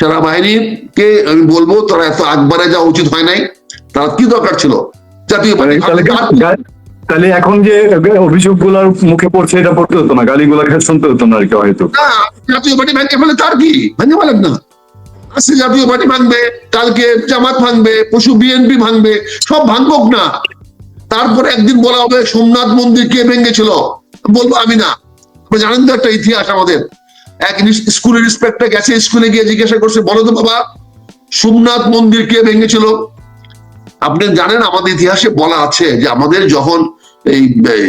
সেনাবাহিনীকে আমি বলব তারা এত আকবারে যাওয়া উচিত হয় নাই। তারা কি দরকার ছিল? জাতীয় তাহলে এখন যে অভিযোগগুলার মুখে পড়ছে এটা পড়তে হতো না। গালিগুলা শুনতে হতো না আর কি হয়তো। জাতীয় পার্টি ভেঙে ফেলে তার কি? ভেঙে ফেলেন না। আজকে জাতীয় পার্টি ভাঙবে কালকে জামাত ভাঙবে পশু বিএনপি ভাঙবে সব ভাঙবক না। তারপরে একদিন বলা হবে সোমনাথ মন্দির কে ভেঙেছিল? বলব আমি না। জানেন তো একটা ইতিহাস আমাদের। এক স্কুলের ইন্সপেক্টর গেছে, স্কুলে গিয়ে জিজ্ঞাসা করছে, বলো তো বাবা, সোমনাথ মন্দির কে ভেঙেছিল? আপনি জানেন, আমাদের ইতিহাসে বলা আছে যে আমাদের যখন এই এই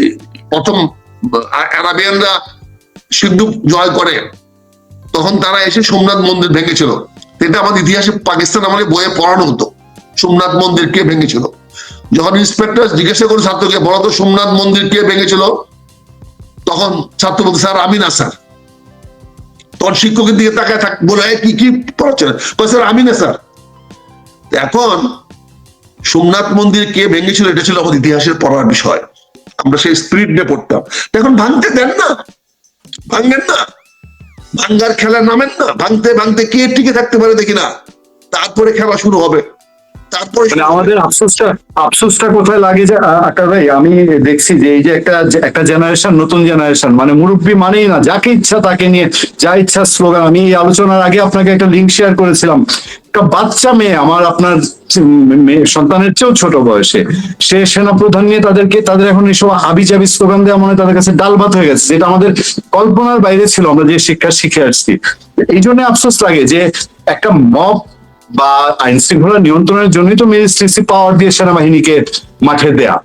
প্রথম আরাবিয়ানরা সিন্ধু জয় করে, তখন তারা এসে সোমনাথ মন্দির ভেঙেছিল। এটা আমাদের ইতিহাসে পাকিস্তান আমাদের বইয়ে পড়ানো হতো, সোমনাথ মন্দির কে ভেঙেছিল। যখন ইন্সপেক্টর জিজ্ঞাসা করে ছাত্রকে বলতো সোমনাথ মন্দির কে ভেঙেছিল? তখন ছাত্র বলতে স্যার আমি না স্যার তখন শিক্ষকের দিকে তাকায় থাক, বলে কি কি পড়াচ্ছেন স্যার, আমি না, স্যার। এখন সোমনাথ মন্দির কে ভেঙেছিল, এটা ছিল আমাদের ইতিহাসের পড়ার বিষয়। আমরা সেই স্পিরিট নিয়ে পড়তাম। এখন ভাঙতে দেন না। ভাঙেন না। ভাঙ্গার খেলা নামেন না। ভাঙতে ভাঙতে কে টিকে থাকতে পারে দেখি না। তারপরে খেলা শুরু হবে। তারপরে মানে আমাদের আফসোসটা আফসোসটা কোথায় লাগে যে আকার ভাই, আমি দেখছি যে এই যে একটা একটা জেনারেশন নতুন জেনারেশন মানে মুরব্বী মানেই না, যাকে ইচ্ছা তাকে নিয়ে, যা ইচ্ছা স্লোগান আমি এই আলোচনার আগে আপনাকে একটা লিঙ্ক শেয়ার করেছিলাম। একটা বাচ্চা মেয়ে, আমার আপনার মেয়ে সন্তানের চেয়েও ছোট বয়সে, সে সেনা প্রধান নিয়ে তাদেরকে, তাদের এখন এইসব হাবি জাবি স্লোগান দেওয়া মনে তাদের কাছে ডাল ভাত হয়ে গেছে, যেটা আমাদের কল্পনার বাইরে ছিল, আমরা যে শিক্ষা শিখে আসছি। এই জন্য আফসোস লাগে যে একটা মব বা আইন শৃঙ্খলা নিয়ন্ত্রণের জন্যই তো ম্যাজিস্ট্রেসি পাওয়ার দিয়ে সেনাবাহিনীকে মাঠে দেয়া।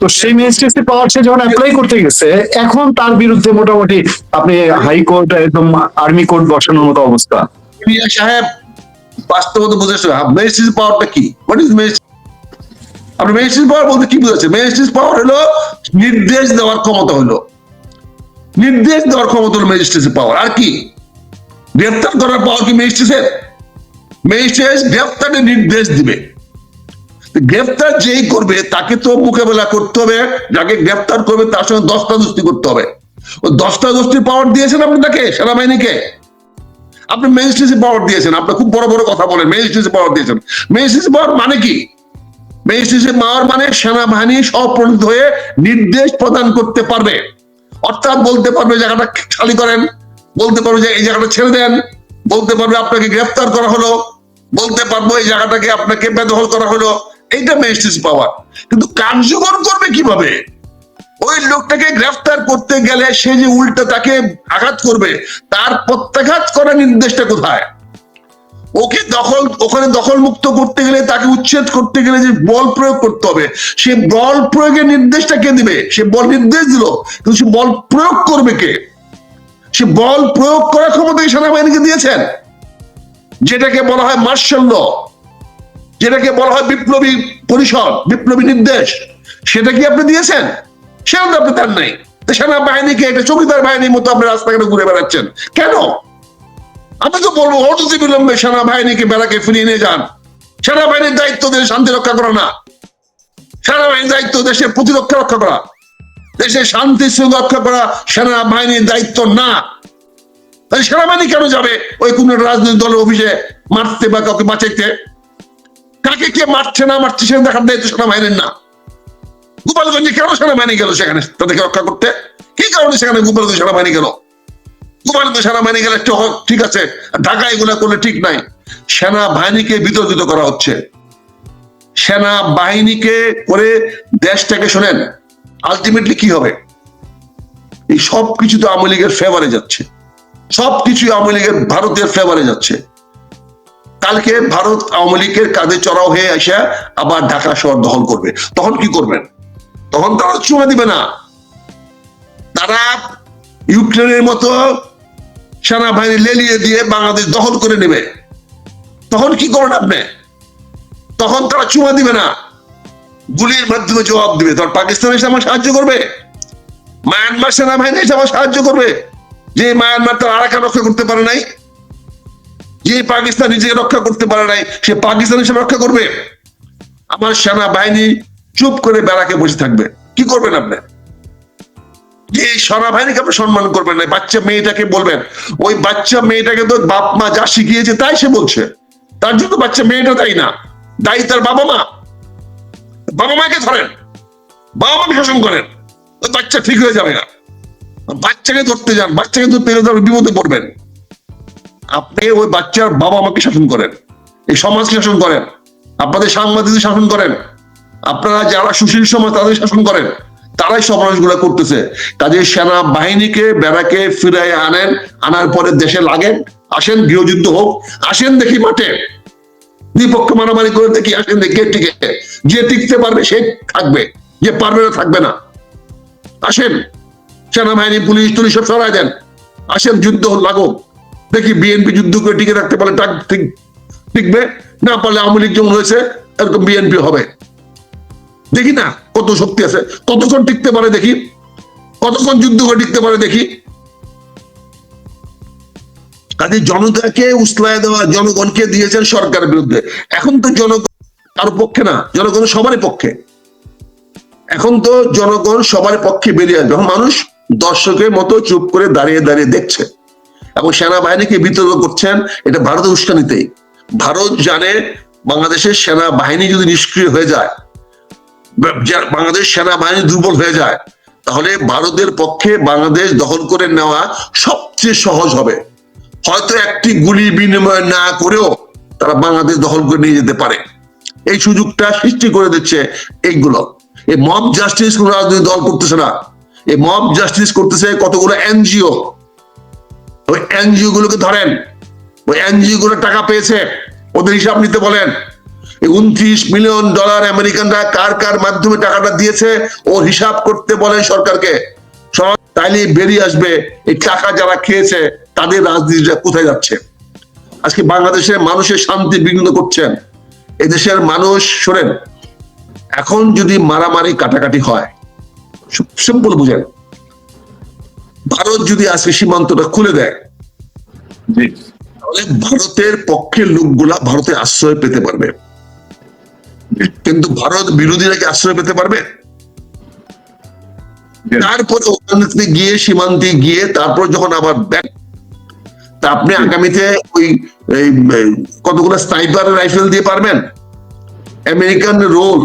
তো সেই ম্যাজিস্ট্রেসি পাওয়ার সে যখন অ্যাপ্লাই করতে গেছে, এখন তার বিরুদ্ধে মোটামুটি আপনি হাইকোর্ট একদম আর্মি কোর্ট বসানোর মতো অবস্থা। সাহেব, বাস্তবতা বুঝেছে? মেজিস্ট্রেট পাওয়ারটা কি? হোয়াট ইজ আপনি মেজিস্ট্রেট পাওয়ার বলতে কি বুঝেছে মেজিস্ট্রেট পাওয়ার হলো নির্দেশ দেওয়ার ক্ষমতা হলো। নির্দেশ দেওয়ার ক্ষমতা হলো ম্যাজিস্ট্রেসি পাওয়ার আর কি? গ্রেপ্তার করার পাওয়ার কি ম্যাজিস্ট্রেটের ম্যাজিস্ট্রেট গ্রেফতারের নির্দেশ দিবে। গ্রেফতার যেই করবে, তাকে তো মোকাবেলা করতে হবে। যাকে গ্রেফতার করবে, তার সঙ্গে দশটা দোস্তি করতে হবে। ও দশটা দোস্তির পাওয়ার দিয়েছেন আপনি তাকে, সেনাবাহিনীকে? আপনি ম্যাজিস্ট্রেসি পাওয়ার দিয়েছেন। আপনি খুব বড় বড় কথা বলেন ম্যাজিস্ট্রেসি পাওয়ার দিয়েছেন। ম্যাজিস্ট্রেসি পাওয়ার মানে কি? ম্যাজিস্ট্রেসি পাওয়ার মানে সেনাবাহিনী স্বপ্রণিত হয়ে নির্দেশ প্রদান করতে পারবে। অর্থাৎ বলতে পারবে জায়গাটা খালি করেন। বলতে পারবে যে, এই জায়গাটা ছেড়ে দেন। বলতে পারবে, আপনাকে গ্রেফতার করা হলো। বলতে পারব এই জায়গাটাকে আপনাকে বেদখল করা হলো। এইটা ম্যাজিস্ট্রেসি পাওয়ার কিন্তু কার্যকর করবে কীভাবে? ওই লোকটাকে গ্রেফতার করতে গেলে সে যে উল্টো তাকে আঘাত করবে, তার প্রত্যাঘাত করার নির্দেশটা কোথায়? ওকে দখল, ওখানে দখল মুক্ত করতে গেলে তাকে উচ্ছেদ করতে গেলে যে বল প্রয়োগ করতে হবে, সে বল প্রয়োগের নির্দেশটা কে দিবে? সে বল নির্দেশ দিল, কিন্তু সে বল প্রয়োগ করবে কে? সে বল প্রয়োগ করার ক্ষমতা সেনাবাহিনীকে দিয়েছেন। যেটাকে বলা হয় মার্শাল যেটাকে বলা হয় বিপ্লবী পরিষদ, বিপ্লবী নির্দেশ, সেটা কি আপনি দিয়েছেন? সেটা তো আপনি দেন নাই। তো সেনাবাহিনীকে একটা চৌকিদার বাহিনীর মতো আপনি রাস্তাঘাটে ঘুরে বেড়াচ্ছেন। কেন? আমি তো বলব অনতি বিলম্বে সেনাবাহিনীকে, বেড়াকে ফিরিয়ে নিয়ে যান। সেনাবাহিনীর দায়িত্ব দেশে শান্তি রক্ষা করা না। সেনাবাহিনীর দায়িত্ব দেশের প্রতিরক্ষা রক্ষা করা। দেশের শান্তি শৃঙ্খলা রক্ষা করা সেনাবাহিনীর দায়িত্ব না। তাই সেনাবাহিনী কেন যাবে? ওই কোন রাজনৈতিক দলের অফিসে মারতে বা কাউকে বাঁচাইতে? কাকে কে মারছে না মারছে সেটা দেখার দায়িত্ব সেনাবাহিনীর না। গোপালগঞ্জে কেন সেনাবাহিনী গেল সেখানে তাদেরকে রক্ষা করতে? কি কারণে সেখানে গোপালগঞ্জ সেনাবাহিনী গেল? গোপালগঞ্জ সেনাবাহিনী গেলে একটু হোক, ঠিক আছে ঢাকা এগুলা করলে ঠিক নাই। সেনাবাহিনীকে বিতর্কিত করা হচ্ছে। সেনাবাহিনীকে করে দেশটাকে শোনেন আলটিমেটলি কি হবে? এই সব কিছু তো আওয়ামী লীগের ফেভারে যাচ্ছে। সবকিছু আওয়ামী লীগের ভারতের ফেভারে যাচ্ছে। কালকে ভারত আওয়ামী লীগের কাঁধে চড়াও হয়ে এসে আবার ঢাকা শহর দখল করবে। তখন কি করবেন? তখন তারা চুমা দিবে না। তারা ইউক্রেনের মতো সেনাবাহিনী লেলিয়ে দিয়ে বাংলাদেশ দখল করে নেবে। তখন কি করবেন আপনি? তখন তারা চুমা দিবে না। গুলির মাধ্যমে জবাব দিবে। তখন পাকিস্তান এসে আমার সাহায্য করবে? মায়ানমার সেনাবাহিনী এসে আমার সাহায্য করবে? যে মায়ানমার তার আরাকা রক্ষা করতে পারে নাই, যে পাকিস্তান নিজেকে রক্ষা করতে পারে নাই, সে পাকিস্তান হিসেবে রক্ষা করবে। আমার সেনাবাহিনী চুপ করে বেড়াকে বসে থাকবে। কি করবেন আপনি? যে সেনাবাহিনীকে আপনি সম্মান করবেন না বাচ্চা মেয়েটাকে বলবেন। ওই বাচ্চা মেয়েটাকে তো বাপ মা যা শিখিয়েছে তাই সে বলছে। তার জন্য বাচ্চা মেয়েটা তাই না, দায়ী তার বাবা মা। বাবা মাকে ধরেন, বাবা মাকে শাসন করেন, ওই বাচ্চা ঠিক হয়ে যাবে না। বাচ্চাকে ধরতে যান, বাচ্চাকে ধরতে গেলে তো বিপদে পড়বেন আপনি ওই বাচ্চার বাবা মাকে শাসন করেন, এই সমাজকে শাসন করেন, আপনাদের সাংবাদিকদের শাসন করেন, আপনারা যারা সুশীল সমাজ তাদের শাসন করেন, তারাই সব মানুষগুলো করতেছে। কাজে সেনা বাহিনীকে বেড়াকে ফিরাই আনেন, আনার পরে দেশে লাগেন, আসেন, গৃহযুদ্ধ হোক, আসেন দেখি মাঠে। দ্বিপক্ষ মারামারি করে দেখি আসেন দেখি টিকে। যে টিকতে পারবে সে থাকবে, যে পারবে না থাকবে না। আসেন। সেনাবাহিনী, পুলিশ টুলিশ সব সরাই দেন। আসেন, যুদ্ধ লাগুক। দেখি বিএনপি যুদ্ধ করে টিকে রাখতে পারলে টিকবে। না পারলে আওয়ামী লীগ যেমন হয়েছে, এরকম বিএনপি হবে। দেখি না কত শক্তি আছে। কতক্ষণ টিকতে পারে দেখি। কতক্ষণ যুদ্ধ করে টিকতে পারে দেখি। কাজে জনতাকে উসলায় দেওয়া, জনগণকে দিয়েছেন সরকারের বিরুদ্ধে। এখন তো জনগণ কারও পক্ষে না, জনগণ সবারই পক্ষে। এখন তো জনগণ সবার পক্ষে বেরিয়ে আসবে। মানুষ দর্শকের মতো চুপ করে দাঁড়িয়ে দাঁড়িয়ে দেখছে। এবং সেনাবাহিনীকে বিতর্ক করছেন এটা ভারতের উস্কানিতেই। ভারত জানে বাংলাদেশের সেনাবাহিনী যদি নিষ্ক্রিয় হয়ে যায় বাংলাদেশ সেনাবাহিনী দুর্বল হয়ে যায়, তাহলে ভারতের পক্ষে বাংলাদেশ দখল করে নেওয়া সবচেয়ে সহজ হবে। হয়তো একটি গুলি বিনিময় না করেও তারা বাংলাদেশ দখল করে নিয়ে যেতে পারে। এই সুযোগটা সৃষ্টি করে দিচ্ছে এইগুলো এই মব জাস্টিস কোন রাজনৈতিক দল করতেছে না। এই মব জাস্টিস করতেছে কতগুলো এনজিও? ওই এনজিও গুলোকে ধরেন, ওই এনজিও গুলো টাকা পেয়েছে, ওদের হিসাব নিতে বলেন। উনত্রিশ মিলিয়ন ডলার আমেরিকানরা কার কার মাধ্যমে টাকাটা দিয়েছে ওর হিসাব করতে বলেন সরকারকে। সরকার তাইলে বেরিয়ে আসবে, এই টাকা যারা খেয়েছে, তাদের রাজনীতিটা কোথায় যাচ্ছে? আজকে বাংলাদেশের মানুষের শান্তি বিঘ্ন করছেন এদেশের মানুষ, শোনেন, এখন যদি মারামারি কাটাকাটি হয় সিম্পল বুঝেন। ভারত যদি আজকে সীমান্তটা খুলে দেয় তাহলে ভারতের পক্ষে লোকগুলা ভারতে আশ্রয় পেতে পারবে। কিন্তু ভারত বিরোধীরা কি আশ্রয় পেতে পারবে। তারপরে ওখান থেকে গিয়ে সীমান্তে গিয়ে তারপর যখন আবার ব্যাক তা আপনি আগামীতে ওই কতগুলো স্নাইপার রাইফেল দিয়ে পারবেন? আমেরিকান রোল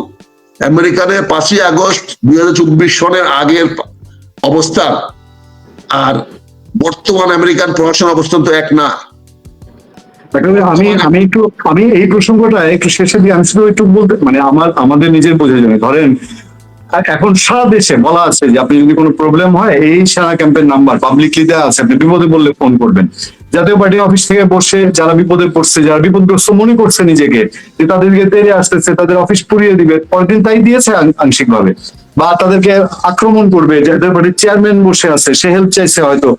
আমেরিকানের পাঁচই আগস্ট দুই হাজার চব্বিশ সনের আগের অবস্থা আর বর্তমান আমেরিকান প্রশাসন অবস্থান তো এক না। তাহলে আমি আমি একটু, আমি এই প্রসঙ্গটা একটু শেষে দিয়ে আমি শুধু একটু বলতে মানে আমার, আমাদের নিজের বোঝা যাবে ধরেন এখন সারা দেশে বলা আছে যে আপনি যদি কোনো প্রবলেম হয়, এই সারা ক্যাম্পের নাম্বার পাবলিকলি দেওয়া আছে, আপনি বিপদে বললে ফোন করবেন। জাতীয় পার্টি অফিস থেকে বসে যারা বিপদে পড়ছে, যারা বিপদগ্রস্ত মনে করছে নিজেকে, যে তাদেরকে তেড়ে আসতেছে, তাদের অফিস পুড়িয়ে দিবে পরের দিন তাই দিয়েছে আংশিকভাবে। বা তাদেরকে আক্রমণ করবে, জাতীয় পার্টির চেয়ারম্যান বসে আছে, সে হেল্প চাইছে হয়তো।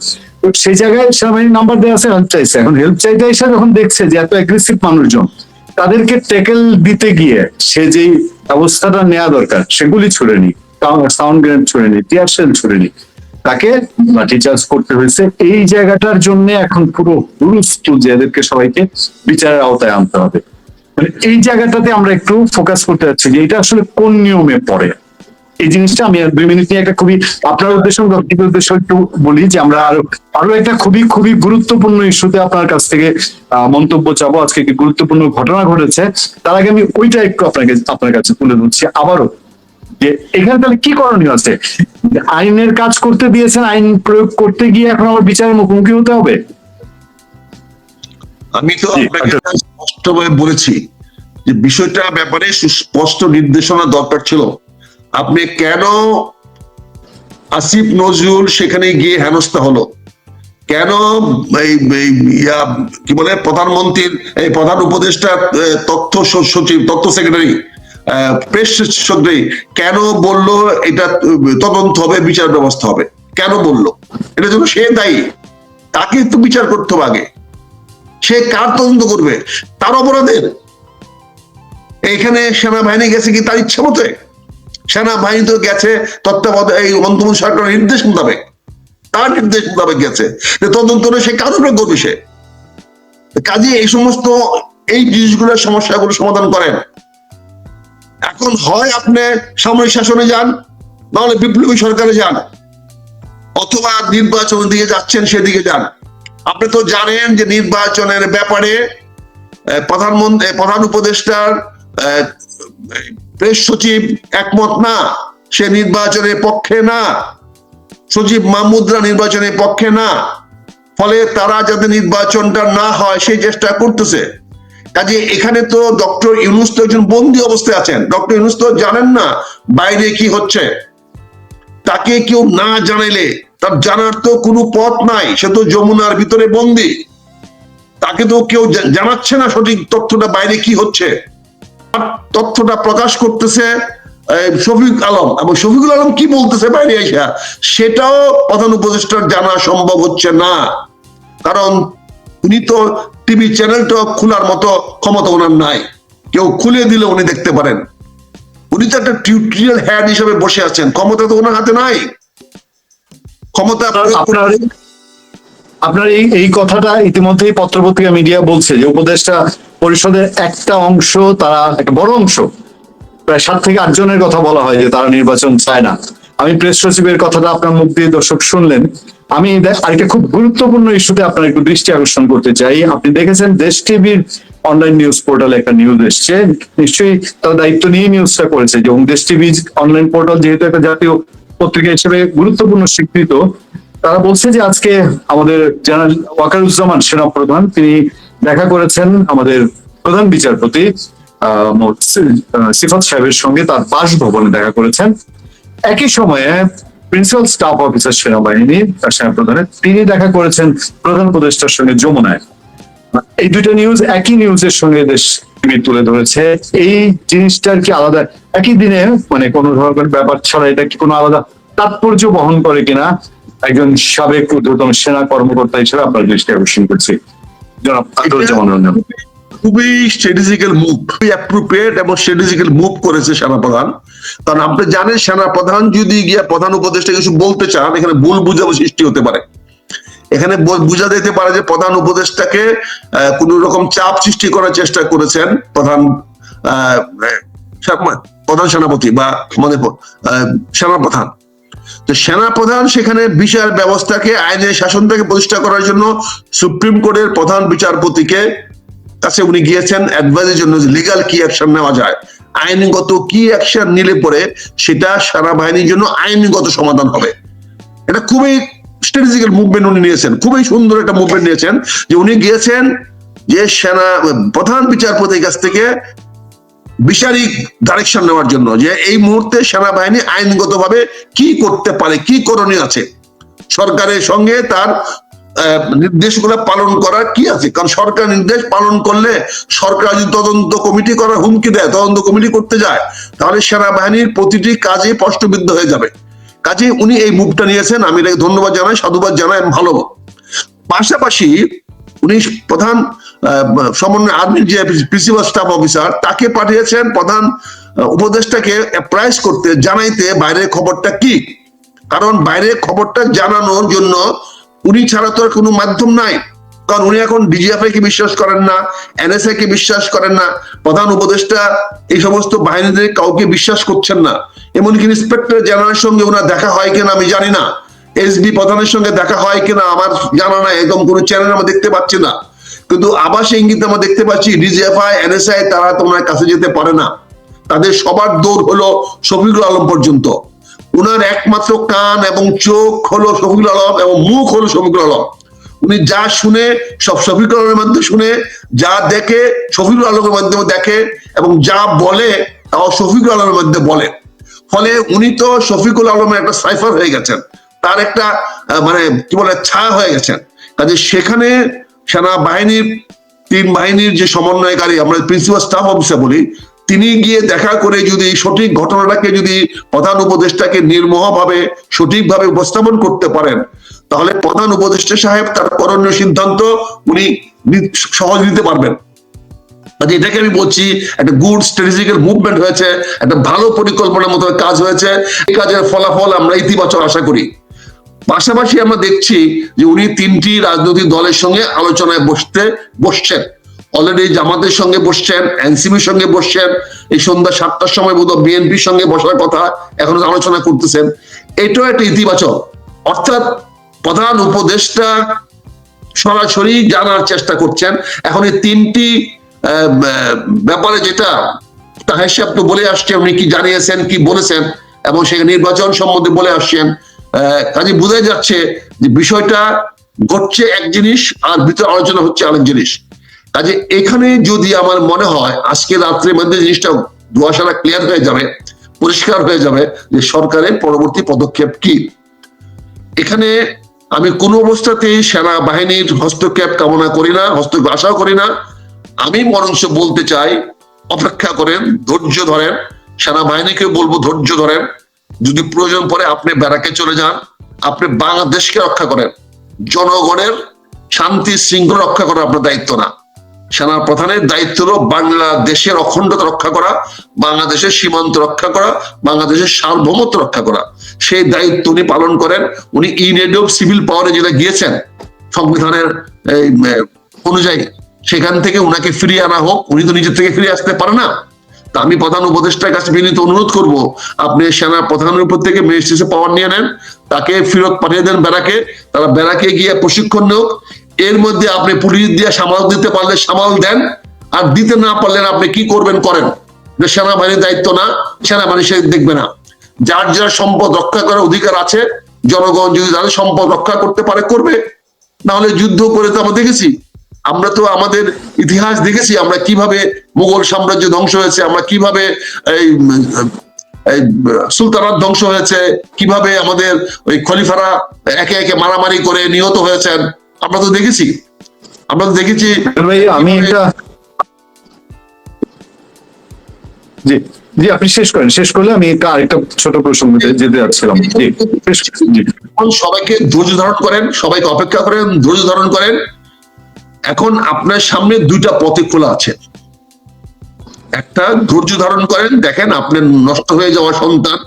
সেই জায়গায় সেনাবাহিনীর নাম্বার দেওয়া আছে হেল্প চাইছে। এখন হেল্প চাইতে এসে যখন দেখছে যে এত অ্যাগ্রেসিভ মানুষজন তাদেরকে টেকেল দিতে গিয়ে সে যেই অবস্থাটা নেওয়া দরকার, সেগুলি ছুড়ে নি সাউন্ড গ্রেনেড ছুড়ে নি টিয়ার সেল ছুড়ে নি তাকে লাঠিচার্জ করতে হয়েছে। এই জায়গাটার জন্য এখন পুরো রুলস যে এদেরকে সবাইকে বিচারের আওতায় আনতে হবে। মানে এই জায়গাটাতে আমরা একটু ফোকাস করতে যাচ্ছি যে এটা আসলে কোন নিয়মে পড়ে? এই জিনিসটা আমি দুই মিনিট নিয়ে একটা খুবই আপনার উদ্দেশ্য ব্যক্তিগত উদ্দেশ্য একটু বলি যে আমরা আরও আরও একটা খুবই খুবই গুরুত্বপূর্ণ ইস্যুতে আপনার কাছ থেকে মন্তব্য চাবো। আজকে একটি গুরুত্বপূর্ণ ঘটনা ঘটেছে। তার আগে আমি ওইটা একটু আপনাকে আপনার কাছে তুলে ধরছি আবারও। যে এখানে তাহলে কি করণীয় আছে? আইনের কাজ করতে দিয়েছেন আইন প্রয়োগ করতে গিয়ে এখন আমার বিচারের মুখোমুখি হতে হবে? আমি তো আপনাকে আচ্ছা। স্পষ্টভাবে বলেছি যে বিষয়টা ব্যাপারে সুস্পষ্ট নির্দেশনা দরকার ছিল। আপনি কেন আসিফ নজরুল সেখানে গিয়ে হেনস্থা হলো? কেন কি বলে, প্রধানমন্ত্রীর, এই প্রধান উপদেষ্টা তথ্য সচিব, তথ্য সেক্রেটারি প্রেস সেক্রেটারি কেন বলল এটা তদন্ত হবে, বিচার ব্যবস্থা হবে? কেন বলল? এটা জন্য সে দায়ী। তাকে তো বিচার করতে হবে আগে। সে কার তদন্ত করবে? তার অপরাধের। এখানে সেনাবাহিনী গেছে কি তার ইচ্ছা মতে সেনাবাহিনী তো গেছে, তত্ত্বাবধায়ক, এই অন্তর্বর্তী সরকারের নির্দেশ মোতাবেক। তার নির্দেশ মোতাবেক গেছে। যে তদন্ত সে উপরে করবে সে কাজে এই সমস্ত, এই জিনিসগুলোর সমস্যাগুলো সমাধান করেন। এখন হয় আপনি সামরিক শাসনে যান নাহলে বিপ্লবী সরকারে যান। অথবা নির্বাচনের দিকে যাচ্ছেন, সেদিকে যান। আপনি তো জানেন যে নির্বাচনের ব্যাপারে প্রধানমন্ত্রী, প্রধান উপদেষ্টার প্রেস সচিব একমত না, সে নির্বাচনের পক্ষে না। সচিব মাহমুদরা নির্বাচনের পক্ষে না। ফলে তারা যাতে নির্বাচনটা না হয় সেই চেষ্টা করতেছে। কাজে এখানে তো ডক্টর ইউনুস তো একজন বন্দি অবস্থায় আছেন। ডক্টর ইউনুস তো জানেন না বাইরে কি হচ্ছে। তাকে কেউ না জানাইলে, তার জানার তো কোনো পথ নাই, সে তো যমুনার ভিতরে বন্দি। তাকে তো কেউ জানাচ্ছে না সঠিক তথ্যটা বাইরে কি হচ্ছে। তথ্যটা প্রকাশ করতেছে শফিক আলম। এবং শফিকুল আলম কি বলতেছে বাইরে সেটাও প্রধান উপদেষ্টার জানা সম্ভব হচ্ছে না। কারণ উনি তো টিভি চ্যানেলটা খোলার মতো ক্ষমতা ওনার নাই। কেউ খুলে দিলে উনি দেখতে পারেন। উনি তো একটা টিউটোরিয়াল হ্যান্ড হিসেবে বসে আছেন। ক্ষমতা তো ওনার হাতে নাই। ক্ষমতা আপনার এই এই কথাটা ইতিমধ্যেই পত্রপত্রিকা মিডিয়া বলছে যে উপদেষ্টা পরিষদের একটা অংশ তারা, একটা বড় অংশ, প্রায় সাত থেকে আট জনের কথা বলা হয় যে তারা নির্বাচন চায় না। আমি প্রেস সচিবের কথাটা আপনার মুখ দিয়ে দর্শক শুনলেন। আমি আরেকটা খুব গুরুত্বপূর্ণ ইস্যুতে আপনার একটু দৃষ্টি আকর্ষণ করতে চাই। আপনি দেখেছেন দেশ টিভির অনলাইন নিউজ পোর্টালে একটা নিউজ এসছে। নিশ্চয়ই তার দায়িত্ব নিয়ে নিউজটা করেছে এবং দেশ টিভি অনলাইন পোর্টাল যেহেতু একটা জাতীয় পত্রিকা হিসেবে গুরুত্বপূর্ণ স্বীকৃত তারা বলছে যে আজকে আমাদের জেনারেল ওয়াকারুজ্জামান সেনাপ্রধান, তিনি দেখা করেছেন আমাদের প্রধান বিচারপতি সিফাত সাহেবের সঙ্গে তার বাসভবনে দেখা করেছেন। একই সময়ে প্রিন্সিপাল স্টাফ অফিসার সেনাবাহিনী, তার সেনাপ্রধানের, তিনি দেখা করেছেন প্রধান উপদেষ্টার সঙ্গে যমুনায়। এই দুটো নিউজ একই নিউজের সঙ্গে দেশ টিভি তুলে ধরেছে। এই জিনিসটার কি আলাদা, একই দিনে মানে কোনো ধরনের ব্যাপার ছাড়া এটা কি কোনো আলাদা তাৎপর্য বহন করে কিনা? একজন সাবেক ঊর্ধ্বতন সেনা কর্মকর্তা হিসেবে আপনার দৃষ্টি আকর্ষণ করছি। জনাব খুবই স্ট্র্যাটেজিক্যাল মুভ খুবই অ্যাপ্রোপ্রিয়েট এবং স্ট্র্যাটেজিক্যাল মুভ করেছে সেনাপ্রধান। কারণ আপনি জানেন সেনাপ্রধান যদি গিয়া প্রধান উপদেষ্টা কিছু বলতে চান এখানে ভুল বুঝাবুঝি সৃষ্টি হতে পারে। এখানে বোঝা যেতে পারে যে প্রধান উপদেষ্টাকে কোন রকম চাপ সৃষ্টি করার চেষ্টা করেছেন প্রধান প্রধান সেনাপতি বা আমাদের সেনাপ্রধান। তো সেনাপ্রধান সেখানে বিচার ব্যবস্থাকে, আইনের শাসনটাকে প্রতিষ্ঠা করার জন্য সুপ্রিম কোর্টের প্রধান বিচারপতিকে কাছে উনি গিয়েছেন অ্যাডভাইসের জন্য লিগাল কি অ্যাকশন নেওয়া যায়, আইনগত কি অ্যাকশন নিলে পরে সেটা সেনাবাহিনীর জন্য আইনগত সমাধান হবে। এটা খুবই স্ট্র্যাটেজিক্যাল মুভমেন্ট উনি নিয়েছেন, খুবই সুন্দর একটা মুভমেন্ট নিয়েছেন যে উনি গিয়েছেন যে সেনা, প্রধান বিচারপতির কাছ থেকে বিচারিক ডাইরেকশন নেওয়ার জন্য যে এই মুহূর্তে সেনাবাহিনী আইনগতভাবে কি করতে পারে, কি করণীয় আছে? সরকারের সঙ্গে তার নির্দেশগুলো পালন করার কি আছে? কারণ সরকার নির্দেশ পালন করলে সরকার যদি তদন্ত কমিটি করার হুমকি দেয়, তদন্ত কমিটি করতে যায়, তাহলে সেনাবাহিনীর প্রতিটি কাজে প্রশ্নবিদ্ধ হয়ে যাবে। কাজে উনি এই মুভটা নিয়েছেন, আমি এটাকে ধন্যবাদ জানাই, সাধুবাদ জানাই ভালো। পাশাপাশি উনি প্রধান সমন্বয় আর্মির যে প্রিন্সিপাল স্টাফ অফিসার তাকে পাঠিয়েছেন প্রধান উপদেষ্টাকে প্রাইস করতে, জানাইতে বাইরের খবরটা কি? কারণ বাইরের খবরটা জানানোর জন্য উনি ছাড়া তো কোনো মাধ্যম নাই। কারণ উনি এখন ডিজিএফআই কে বিশ্বাস করেন না এনএসআই কে বিশ্বাস করেন না, প্রধান উপদেষ্টা এই সমস্ত বাহিনীদের কাউকে বিশ্বাস করছেন না। এমনকি ইন্সপেক্টর জেনারেলের সঙ্গে ওনার দেখা হয় কিনা আমি জানি না। এসবি প্রধানের সঙ্গে দেখা হয় কিনা আমার জানা নাই একদম কোনো চ্যানেল আমরা দেখতে পাচ্ছি না। কিন্তু আবাস ইঙ্গিত আমরা দেখতে পাচ্ছি, ডিজিএফআই, এনএসআই, তারা তোমার কাছে যেতে পারে না। তাদের সবার দৌড় হলো শফিকুল আলম পর্যন্ত। উনার একমাত্র কান এবং চোখ হলো শফিকুল আলম এবং মুখ হলো শফিকুল আলম। উনি যা শুনে, সব শফিকুল আলমের মাধ্যমে শুনে, যা দেখে, শফিকুল আলমের মাধ্যমে দেখে এবং যা বলে, তাও শফিকুল আলমের মধ্যে বলে। ফলে উনি তো শফিকুল আলমের একটা সাইফার হয়ে গেছেন। তার একটা মানে কি বলে, ছায়া হয়ে গেছেন। কাজে সেখানে সেনাবাহিনীর, তিন বাহিনীর যে সমন্বয়কারী, আমরা প্রিন্সিপাল স্টাফ অফিসার বলি, তিনি গিয়ে দেখা করে যদি সঠিক ঘটনাটাকে যদি প্রধান উপদেষ্টাকে নির্মোহভাবে সঠিকভাবে উপস্থাপন করতে পারেন, তাহলে প্রধান উপদেষ্টা সাহেব তার করণীয় সিদ্ধান্ত উনি সহজ নিতে পারবেন। এটাকে আমি বলছি, একটা গুড স্ট্র্যাটেজিক্যাল মুভমেন্ট হয়েছে, একটা ভালো পরিকল্পনার মতো কাজ হয়েছে, এই কাজের ফলাফল আমরা ইতিবাচক আশা করি। পাশাপাশি আমরা দেখছি যে উনি তিনটি রাজনৈতিক দলের সঙ্গে আলোচনায় বসতে বসছেন। অলরেডি জামাতের সঙ্গে বসছেন এনসিবির সঙ্গে বসছেন, এই সন্ধ্যা সাতটার সময় বোধ বিএনপির সঙ্গে বসার কথা এখন আলোচনা করতেছেন। এটাও একটা ইতিবাচক। অর্থাৎ প্রধান উপদেষ্টা সরাসরি জানার চেষ্টা করছেন। এখন এই তিনটি ব্যাপারে যেটা তাহের সাহেব তো বলে আসছেন, উনি কি জানিয়েছেন, কি বলেছেন, এবং সেই নির্বাচন সম্বন্ধে বলে আসছেন। কাজে বোঝাই যাচ্ছে যে বিষয়টা ঘটছে এক জিনিস আর ভিতরে আলোচনা হচ্ছে আরেক জিনিস। কাজে এখানে যদি আমার মনে হয় আজকে রাত্রের মধ্যে জিনিসটা ধোয়াশারা ক্লিয়ার হয়ে যাবে, পরিষ্কার হয়ে যাবে যে সরকারের পরবর্তী পদক্ষেপ কি। এখানে আমি কোনো অবস্থাতেই সেনা বাহিনীর হস্তক্ষেপ কামনা করি না, হস্তক্ষেপ আশাও করি না। আমি বরঞ্চ বলতে চাই, অপেক্ষা করেন, ধৈর্য ধরেন, সেনাবাহিনীকে বলব ধৈর্য ধরেন। যদি প্রয়োজন পড়ে আপনি ব্যারাকে চলে যান, আপনি বাংলাদেশকে রক্ষা করেন, জনগণের শান্তি শৃঙ্খলা রক্ষা করা আপনার দায়িত্ব না। সেনা প্রধানের দায়িত্ব হলো বাংলাদেশের অখণ্ডতা রক্ষা করা, বাংলাদেশের সীমান্ত রক্ষা করা, বাংলাদেশের সার্বভৌমত্ব রক্ষা করা। সেই দায়িত্ব উনি পালন করেন। উনি ইউনাইটেড অফ সিভিল পাওয়ারে যেটা গিয়েছেন, সংবিধানের অনুযায়ী, সেখান থেকে উনাকে ফিরিয়ে আনা হোক। উনি তো নিজের থেকে ফিরে আসতে পারে না। তা আমি প্রধান উপদেষ্টার কাছে বিনীত অনুরোধ করব, আপনি সেনা প্রধানের উপর থেকে মেজিস্ট্রেসে পাওয়ার নিয়ে নেন, তাকে ফেরত পাঠিয়ে দেন ব্যারাকে, তারা ব্যারাকে গিয়ে প্রশিক্ষণ নেওক এর মধ্যে আপনি পুলিশ দিয়ে সামাল দিতে পারলে সামাল দেন, আর দিতে না পারলেন আপনি কি করবেন করেন? সেনাবাহিনীর দায়িত্ব না, সেনাবাহিনী সে দেখবে না। যার যার সম্পদ রক্ষা করার অধিকার আছে, জনগণ যদি তাদের সম্পদ রক্ষা করতে পারে, করবে। না হলে যুদ্ধ করে তো আমরা দেখেছি আমরা তো আমাদের ইতিহাস দেখেছি আমরা কীভাবে মুঘল সাম্রাজ্য ধ্বংস হয়েছে আমরা কীভাবে এই সুলতানাত ধ্বংস হয়েছে কীভাবে আমাদের ওই খলিফারা একে একে মারামারি করে নিহত হয়েছেন আমরা তো দেখেছি। আমরা তো দেখেছি আমি এটা জি জি আপনি শেষ করেন শেষ করলে আমি একটা আরেকটা ছোট প্রসঙ্গে যেতে যাচ্ছিলাম। সবাইকে ধৈর্য ধারণ করেন সবাইকে অপেক্ষা করেন ধৈর্য ধারণ করেন। এখন আপনার সামনে দুইটা পথে খোলা আছে। একটা ধৈর্য ধারণ করেন দেখেন আপনার নষ্ট হয়ে যাওয়া সন্তান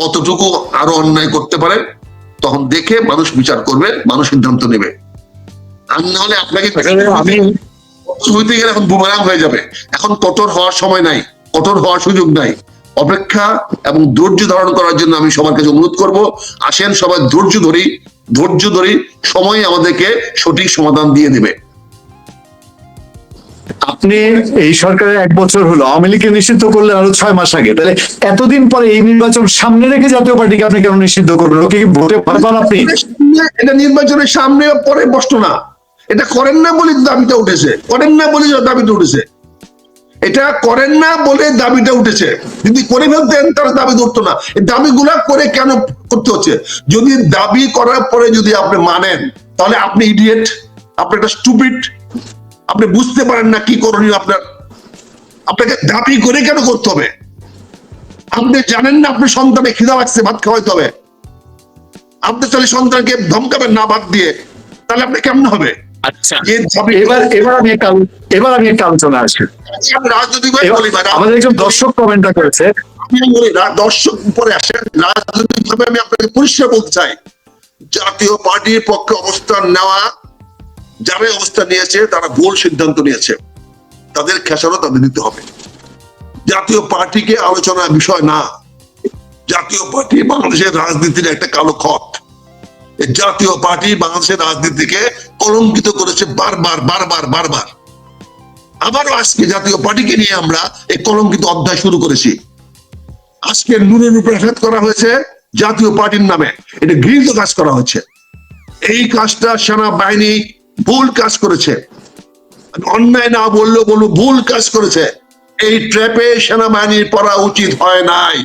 কতটুকু আরও অন্যায় করতে পারে তখন দেখে মানুষ বিচার করবে মানুষ সিদ্ধান্ত নেবে। আর না হলে আপনাকে আমি হইতে গেলে এখন বুমেরাং হয়ে যাবে। এখন কঠোর হওয়ার সময় নাই কঠোর হওয়ার সুযোগ নাই। অপেক্ষা এবং ধৈর্য ধারণ করার জন্য আমি সবার কাছে অনুরোধ করব আসেন সবাই ধৈর্য ধরি ধৈর্য ধরি সময় আমাদেরকে সঠিক সমাধান দিয়ে দেবে। আপনি এই সরকারের এক বছর হলো, আওয়ামী লীগকে নিষিদ্ধ করলেন আরও ছয় মাস আগে। তাহলে এতদিন পরে এই নির্বাচন সামনে রেখে জাতীয় পার্টিকে আপনি কেন নিষিদ্ধ করবেন? ওকে কি ভোটে পারবেন আপনি? এটা নির্বাচনের সামনে পরে প্রশ্ন না। এটা করেন না বলে দাবিটা উঠেছে। করেন না বলে দাবিটা উঠেছে। এটা করেন না বলে দাবিটা উঠেছে। যদি করে ফেলতেন তাহলে দাবি উঠতো না। এই দাবিগুলা করে কেন করতে হচ্ছে? যদি দাবি করার পরে যদি আপনি মানেন, তাহলে আপনি ইডিয়েট আপনি একটা স্টুপিড আপনি বুঝতে পারেন না কি করণীয় আপনার। আপনাকে দাবি করে কেন করতে হবে? আপনি জানেন না আপনার সন্তানে খিদা লাগছে ভাত খাওয়াইতে হবে। আপনি তাহলে সন্তানকে ধমকাবেন না ভাত দিয়ে তাহলে আপনি কেমন হবে? আচ্ছা। এবার এবার আমি একটা এবার আমি একটা আলোচনা আসি। রাজনৈতিক ভাবে এবার বলি ভাই, আমাদের একজন দর্শক কমেন্টটা করেছে। আমি বলি রা- দর্শক উপরে আসেন। রাজনৈতিক ভাবে আমি আপনাকে পরিষ্কার বলতে চাই জাতীয় পার্টির পক্ষে অবস্থান নেওয়া যারা এই অবস্থান নিয়েছে, তারা ভুল সিদ্ধান্ত নিয়েছে। তাদের খেসারও তাদের দিতে হবে। জাতীয় পার্টিকে আলোচনার বিষয় না। জাতীয় পার্টি বাংলাদেশের রাজনীতির একটা কালো খত। জাতীয় পার্টি বাংলাদেশের রাজনীতিকে কলঙ্কিত করেছে বারবার বারবার বারবার। আবারও আজকে জাতীয় পার্টিকে নিয়ে আমরা এই কলঙ্কিত অধ্যায় শুরু করেছি। আজকে নুনের উপরে আঘাত করা হয়েছে জাতীয় পার্টির নামে। এটা গৃহীত কাজ করা হচ্ছে। এই কাজটা সেনাবাহিনী ভুল কাজ করেছে। অন্যায় না বললেও বলব ভুল কাজ করেছে। এই ট্র্যাপে সেনাবাহিনীর পড়া উচিত হয় নাই।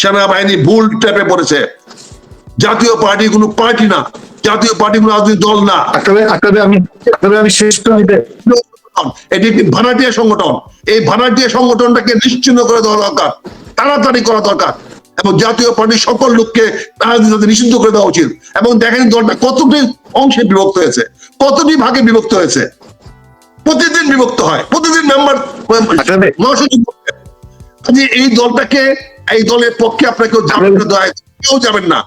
সেনাবাহিনী ভুল ট্র্যাপে পড়েছে। জাতীয় পার্টি কোনো পার্টি না জাতীয় পার্টি কোনো রাজনৈতিক দল না। এটি একটি ভাড়াটিয়া সংগঠন। এই ভাড়াটিয়া সংগঠনটাকে নিশ্চিন্ন করে দেওয়া দরকার তাড়াতাড়ি করা দরকার। এবং জাতীয় পার্টির সকল লোককে তাদের নিষিদ্ধ করে দেওয়া উচিত। এবং দেখেন দলটা কতটি অংশে বিভক্ত হয়েছে কতটি ভাগে বিভক্ত হয়েছে। প্রতিদিন বিভক্ত হয় প্রতিদিন মেম্বার আকাবে এই দলটাকে এই দলের পক্ষে আপনাকে কেউ যাবেন না কেউ যাবেন না।